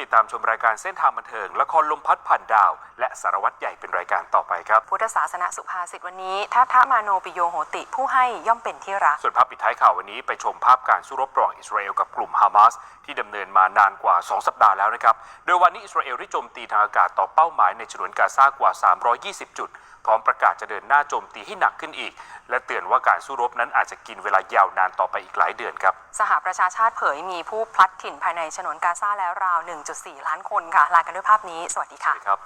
ติดตามชมรายการเส้นทางบันเทิง ละครลมพัดผ่านดาว และสารวัตรใหญ่เป็นรายการต่อไปครับ พุทธศาสนสุภาษิตวันนี้ทัทะมาโนปิโยโหติผู้ให้ย่อมเป็นที่รัก ส่วนภาพปิดท้ายข่าววันนี้ไปชมภาพการสู้รบระหว่างอิสราเอลกับกลุ่มฮามาสที่ดำเนินมานานกว่า 2 สัปดาห์แล้วนะครับ โดยวันนี้อิสราเอลได้โจมตีทางอากาศต่อเป้าหมายในฉนวนกาซากว่า 320 จุด พร้อมประกาศจะเดินหน้าโจมตีให้หนักขึ้นอีก และเตือนว่าการสู้รบนั้นอาจจะกินเวลายาวนานต่อไปอีกหลายเดือนครับสหประชาชาติเผยมีผู้พลัดถิ่นภายในฉนวนกาซาแล้วราว 1.4 ล้านคนค่ะลากันด้วยภาพนี้ สวัสดีสวัค่ะ